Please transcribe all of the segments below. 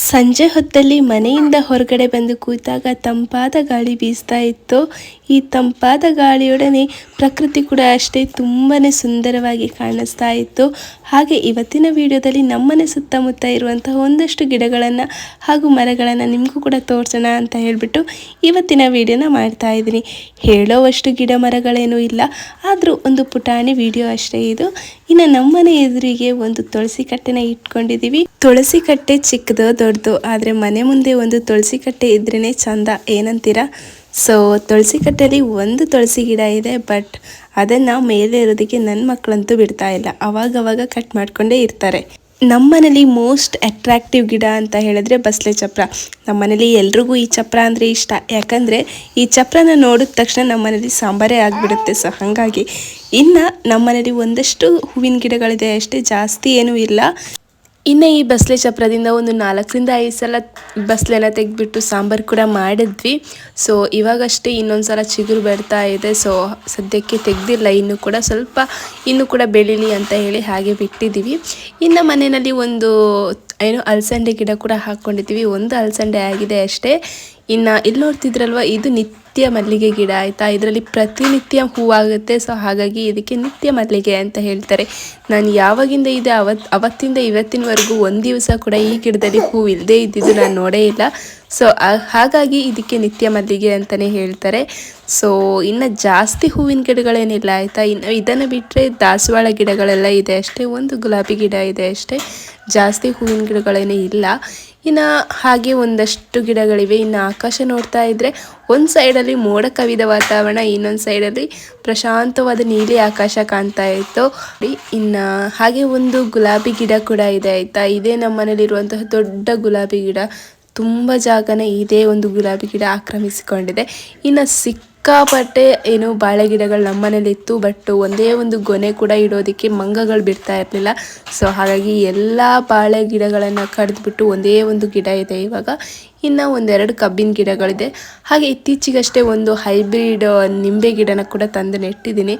ಸಂಜೆ ಹೊತ್ತಲ್ಲಿ ಮನೆಯಿಂದ ಹೊರಗಡೆ ಬಂದು ಕೂತಾಗ ತಂಪಾದ ಗಾಳಿ ಬೀಸ್ತಾ ಇತ್ತು. ಈ ತಂಪಾದ ಗಾಳಿಯೊಡನೆ ಪ್ರಕೃತಿ ಕೂಡ ಅಷ್ಟೇ ತುಂಬಾ ಸುಂದರವಾಗಿ ಕಾಣಿಸ್ತಾ ಇತ್ತು. ಹಾಗೆ ಇವತ್ತಿನ ವಿಡಿಯೋದಲ್ಲಿ ನಮ್ಮನೆ ಸುತ್ತಮುತ್ತ ಇರುವಂತಹ ಒಂದಷ್ಟು ಗಿಡಗಳನ್ನು ಹಾಗೂ ಮರಗಳನ್ನು ನಿಮಗೂ ಕೂಡ ತೋರಿಸೋಣ ಅಂತ ಹೇಳಿಬಿಟ್ಟು ಇವತ್ತಿನ ವಿಡಿಯೋನ ಮಾಡ್ತಾ ಇದ್ದೀನಿ. ಹೇಳೋವಷ್ಟು ಗಿಡ ಮರಗಳೇನೂ ಇಲ್ಲ, ಆದರೂ ಒಂದು ಪುಟಾಣಿ ವಿಡಿಯೋ ಅಷ್ಟೇ ಇದು. ಇನ್ನು ನಮ್ಮನೆ ಎದುರಿಗೆ ಒಂದು ತುಳಸಿ ಕಟ್ಟೆನ ಇಟ್ಕೊಂಡಿದ್ದೀವಿ ತುಳಸಿ ಕಟ್ಟೆ ಚಿಕ್ಕದೋ ದೊಡ್ಡದು, ಆದರೆ ಮನೆ ಮುಂದೆ ಒಂದು ತುಳಸಿ ಕಟ್ಟೆ ಇದ್ರೇ ಚಂದ. ಏನಂತೀರಾ? ಸೊ ತುಳಸಿ ಕಟ್ಟೆಯಲ್ಲಿ ಒಂದು ತುಳಸಿ ಗಿಡ ಇದೆ ಬಟ್ ಅದನ್ನು ಮೇಲೆ ಇರೋದಕ್ಕೆ ನನ್ನ ಮಕ್ಕಳಂತೂ ಬಿಡ್ತಾ ಇಲ್ಲ. ಅವಾಗವಾಗ ಕಟ್ ಮಾಡಿಕೊಂಡೇ ಇರ್ತಾರೆ. ನಮ್ಮನೇಲಿ ಮೋಸ್ಟ್ ಅಟ್ರಾಕ್ಟಿವ್ ಗಿಡ ಅಂತ ಹೇಳಿದ್ರೆ ಬಸಳೆ ಚಪ್ರ. ನಮ್ಮನೇಲಿ ಎಲ್ರಿಗೂ ಈ ಚಪ್ರ ಅಂದರೆ ಇಷ್ಟ. ಯಾಕಂದರೆ ಈ ಚಪ್ರನ ನೋಡಿದ ತಕ್ಷಣ ನಮ್ಮನೇಲಿ ಸಾಂಬಾರೇ ಆಗಿಬಿಡುತ್ತೆ. ಸೊ ಹಾಗಾಗಿ ಇನ್ನು ನಮ್ಮನೇಲಿ ಒಂದಷ್ಟು ಹೂವಿನ ಗಿಡಗಳಿದೆ ಅಷ್ಟೇ. ಜಾಸ್ತಿ ಏನೂ ಇಲ್ಲ. ಇನ್ನು ಈ ಬಸಳೆ ಚಪ್ರದಿಂದ ಒಂದು ನಾಲ್ಕರಿಂದ ಐದು ಸಲ ಬಸಳೆನ ತೆಗೆದ್ಬಿಟ್ಟು ಸಾಂಬಾರು ಕೂಡ ಮಾಡಿದ್ವಿ. ಸೊ ಇವಾಗಷ್ಟೇ ಇನ್ನೊಂದು ಸಲ ಚಿಗುರು ಬರ್ತಾ ಇದೆ. ಸೊ ಸದ್ಯಕ್ಕೆ ತೆಗೆದಿಲ್ಲ. ಇನ್ನು ಕೂಡ ಸ್ವಲ್ಪ, ಇನ್ನು ಕೂಡ ಬೆಳೀಲಿ ಅಂತ ಹೇಳಿ ಹಾಗೆ ಬಿಟ್ಟಿದ್ದೀವಿ. ಇನ್ನು ಮನೆಯಲ್ಲಿ ಒಂದು, ಏನು, ಅಲಸಂಡೆ ಗಿಡ ಕೂಡ ಹಾಕ್ಕೊಂಡಿದ್ದೀವಿ ಒಂದು ಅಲಸಂಡೆ ಆಗಿದೆ ಅಷ್ಟೇ. ಇನ್ನು ಇಲ್ಲಿ ನೋಡ್ತಿದ್ರಲ್ವ, ಇದು ನಿತ್ಯ ಮಲ್ಲಿಗೆ ಗಿಡ ಆಯಿತಾ? ಇದರಲ್ಲಿ ಪ್ರತಿನಿತ್ಯ ಹೂವಾಗುತ್ತೆ ಸೊ ಹಾಗಾಗಿ ಇದಕ್ಕೆ ನಿತ್ಯ ಮಲ್ಲಿಗೆ ಅಂತ ಹೇಳ್ತಾರೆ. ನಾನು ಯಾವಾಗಿಂದ ಇದೆ, ಅವತ್, ಅವತ್ತಿಂದ ಇವತ್ತಿನವರೆಗೂ ಒಂದು ದಿವಸ ಕೂಡ ಈ ಗಿಡದಲ್ಲಿ ಹೂ ಇಲ್ಲದೆ ಇದ್ದಿದ್ದು ನಾನು ನೋಡೇ ಇಲ್ಲ. ಸೊ ಹಾಗಾಗಿ ಇದಕ್ಕೆ ನಿತ್ಯ ಮಲ್ಲಿಗೆ ಅಂತಲೇ ಹೇಳ್ತಾರೆ. ಸೊ ಇನ್ನು ಜಾಸ್ತಿ ಹೂವಿನ ಗಿಡಗಳೇನಿಲ್ಲ ಆಯಿತಾ? ಇನ್ನು ಇದನ್ನು ಬಿಟ್ಟರೆ ದಾಸವಾಳ ಗಿಡಗಳೆಲ್ಲ ಇದೆ ಅಷ್ಟೇ, ಒಂದು ಗುಲಾಬಿ ಗಿಡ ಇದೆ ಅಷ್ಟೇ. ಜಾಸ್ತಿ ಹೂವಿನ ಗಿಡಗಳೇನೇ ಇಲ್ಲ. ಇನ್ನು ಹಾಗೆ ಒಂದಷ್ಟು ಗಿಡಗಳಿವೆ. ಇನ್ನು ಆಕಾಶ ನೋಡ್ತಾ ಇದ್ದರೆ ಒಂದು ಸೈಡಲ್ಲಿ ಮೋಡ ಕವಿದ ವಾತಾವರಣ, ಇನ್ನೊಂದು ಸೈಡಲ್ಲಿ ಪ್ರಶಾಂತವಾದ ನೀಲಿ ಆಕಾಶ ಕಾಣ್ತಾ ಇತ್ತು. ಇನ್ನು ಹಾಗೆ ಒಂದು ಗುಲಾಬಿ ಗಿಡ ಕೂಡ ಇದೆ ಆಯಿತಾ. ಇದೇ ನಮ್ಮ ಮನೇಲಿರುವಂತಹ ದೊಡ್ಡ ಗುಲಾಬಿ ಗಿಡ. ತುಂಬ ಜಾಗನೇ ಇದೇ ಒಂದು ಗುಲಾಬಿ ಗಿಡ ಆಕ್ರಮಿಸಿಕೊಂಡಿದೆ. ಇನ್ನು ಸಿಕ್ಕ ಸಿಕ್ಕಾಪಟ್ಟೆ ಏನು ಬಾಳೆ ಗಿಡಗಳು ನಮ್ಮ ಮನೇಲಿ ಇತ್ತು ಬಟ್ ಒಂದೇ ಒಂದು ಗೊನೆ ಕೂಡ ಇಡೋದಕ್ಕೆ ಮಂಗಗಳು ಬಿಡ್ತಾ ಇರಲಿಲ್ಲ. ಸೊ ಹಾಗಾಗಿ ಎಲ್ಲ ಬಾಳೆ ಗಿಡಗಳನ್ನು ಕಡಿದ್ಬಿಟ್ಟು ಒಂದೇ ಒಂದು ಗಿಡ ಇದೆ ಇವಾಗ. ಇನ್ನು ಒಂದೆರಡು ಕಬ್ಬಿನ ಗಿಡಗಳಿದೆ. ಹಾಗೆ ಇತ್ತೀಚೆಗಷ್ಟೇ ಒಂದು ಹೈಬ್ರಿಡ್, ನಿಂಬೆ ಗಿಡನ ಕೂಡ ತಂದು ನೆಟ್ಟಿದ್ದೀನಿ.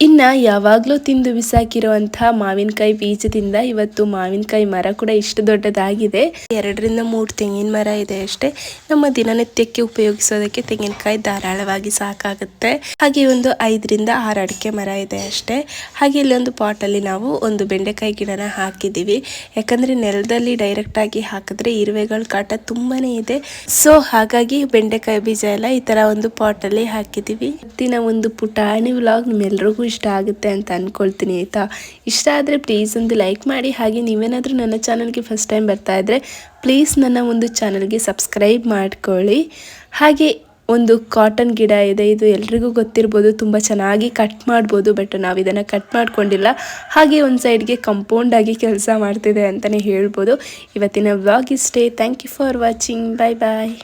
ಇನ್ನು ಯಾವಾಗಲೂ ತಿಂದು ಬಿಸಾಕಿರುವಂಥ ಮಾವಿನಕಾಯಿ ಬೀಜದಿಂದ ಇವತ್ತು ಮಾವಿನಕಾಯಿ ಮರ ಕೂಡ ಇಷ್ಟು ದೊಡ್ಡದಾಗಿದೆ. ಎರಡರಿಂದ ಮೂರು ತೆಂಗಿನ ಮರ ಇದೆ ಅಷ್ಟೇ. ನಮ್ಮ ದಿನನಿತ್ಯಕ್ಕೆ ಉಪಯೋಗಿಸೋದಕ್ಕೆ ತೆಂಗಿನಕಾಯಿ ಧಾರಾಳವಾಗಿ ಸಾಕಾಗುತ್ತೆ. ಹಾಗೆ ಒಂದು ಐದರಿಂದ ಆರು ಅಡಿಕೆ ಮರ ಇದೆ ಅಷ್ಟೇ. ಹಾಗೆ ಇಲ್ಲೊಂದು ಪಾಟಲ್ಲಿ ನಾವು ಒಂದು ಬೆಂಡೆಕಾಯಿ ಗಿಡನ ಹಾಕಿದ್ದೀವಿ. ಯಾಕಂದರೆ ನೆಲದಲ್ಲಿ ಡೈರೆಕ್ಟ್ ಆಗಿ ಹಾಕಿದ್ರೆ ಇರುವೆಗಳ ಕಾಟ ತುಂಬಾನೇ ಇದೆ. ಸೊ ಹಾಗಾಗಿ ಬೆಂಡೆಕಾಯಿ ಬೀಜ ಎಲ್ಲ ಈ ತರ ಒಂದು ಪಾಟಲ್ಲಿ ಹಾಕಿದ್ದೀವಿ. ದಿನ ಒಂದು ಪುಟಾಣಿ ವ್ಲಾಗ್ ನಿಮ್ಮೆಲ್ರಿಗೂ ಇಷ್ಟ ಆಗುತ್ತೆ ಅಂತ ಅಂದ್ಕೊಳ್ತೀನಿ ಆಯಿತಾ? ಇಷ್ಟ ಆದರೆ ಪ್ಲೀಸ್ ಒಂದು ಲೈಕ್ ಮಾಡಿ, ಹಾಗೆ ನೀವೇನಾದರೂ ನನ್ನ ಚಾನಲ್ಗೆ ಫಸ್ಟ್ ಟೈಮ್ ಬರ್ತಾ ಇದ್ದರೆ ಪ್ಲೀಸ್ ನನ್ನ ಒಂದು ಚಾನಲ್ಗೆ ಸಬ್ಸ್ಕ್ರೈಬ್ ಮಾಡ್ಕೊಳ್ಳಿ. ಹಾಗೆ ಒಂದು ಕಾಟನ್ ಗಿಡ ಇದೆ, ಇದು ಎಲ್ರಿಗೂ ಗೊತ್ತಿರ್ಬೋದು, ತುಂಬ ಚೆನ್ನಾಗಿ ಕಟ್ ಮಾಡ್ಬೋದು ಬಟ್ ನಾವು ಇದನ್ನು ಕಟ್ ಮಾಡ್ಕೊಂಡಿಲ್ಲ. ಹಾಗೆ ಒಂದು ಸೈಡ್ಗೆ ಕಂಪೌಂಡ್ ಆಗಿ ಕೆಲಸ ಮಾಡ್ತಿದೆ ಅಂತಲೇ ಹೇಳ್ಬೋದು. ಇವತ್ತಿನ ವ್ಲಾಗ್ ಇಷ್ಟೇ. Thank you for watching bye bye